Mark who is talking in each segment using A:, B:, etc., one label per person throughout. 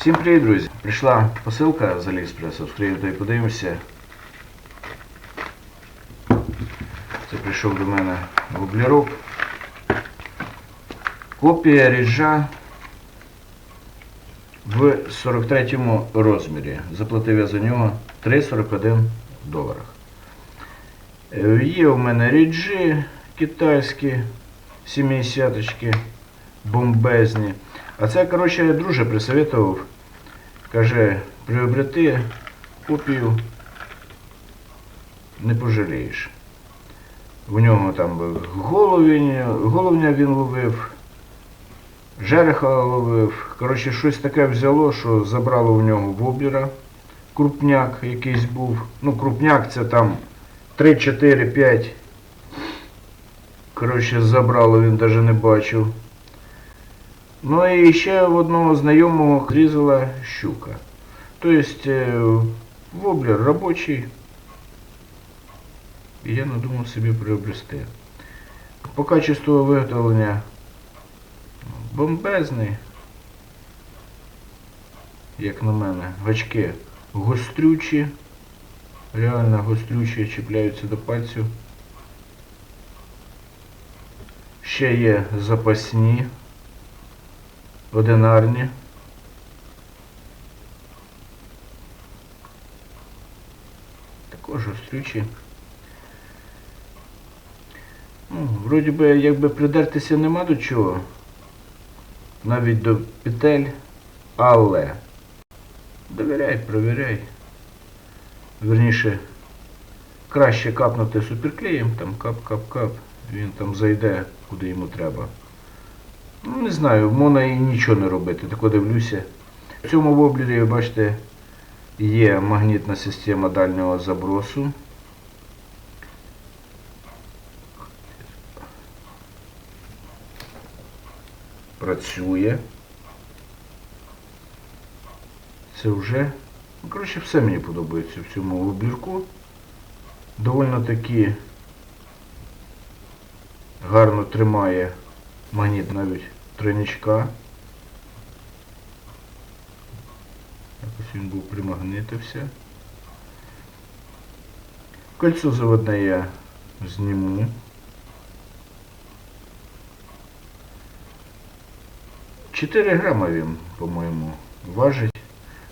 A: Всім привіт, друзі! Прийшла посилка з Аліекспресу, відкриємо та й подивимося. Це прийшов до мене воблерок. Копія ріжа в 43 розмірі. Заплатив я за нього 3,41 доларах. Є у мене ріджі китайські 70-очки бомбезні. А це, коротше, друже присоветував. Каже, приобрети копію не пожалієш. В нього там головня, головня він ловив, жереха ловив. Коротше, щось таке взяло, що забрало в нього воблера. Крупняк якийсь був. Ну, крупняк це там 3, 4, 5. Коротше, забрало, він навіть не бачив. Ну і ще в одного знайомого зрізала щука. Тобто е, воблер робочий. І я надумав собі приобрести. По качеству виготовлення бомбезний. Як на мене, гачки гострючі. Реально гострючі, чіпляються до пальців. Ще є запасні одинарні. Також острючі. Ну, вроді би, якби придертися нема до чого. Навіть до петель, але довіряй, провіряй. Верніше, краще капнути суперклеєм, там кап-кап-кап, він там зайде, куди йому треба. Ну, не знаю, можна і нічого не робити, тако дивлюся. В цьому воблері, бачите, є магнітна система дальнього забросу. Працює. Це вже, ну, коротше, все мені подобається в цьому воблірку. Довольно таки гарно тримає магніт навіть тройничка. Якось він був примагнитився. Кольцо заводне я зніму. Чотири грама він, по-моєму, важить.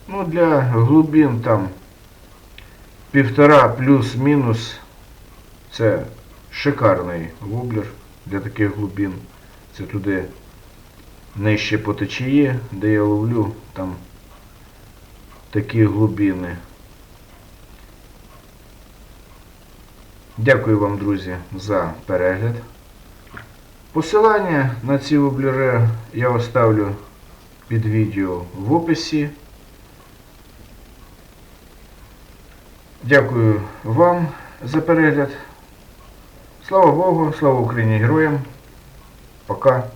A: Ну, для глибин там півтора плюс-мінус. Це шикарний воблер для таких глибин. Це туди нижче по течії, де я ловлю, там такі глибини. Дякую вам, друзі, за перегляд. Посилання на ці воблери я оставлю під відео в описі. Дякую вам за перегляд. Слава Богу, слава Україні героям. Пока.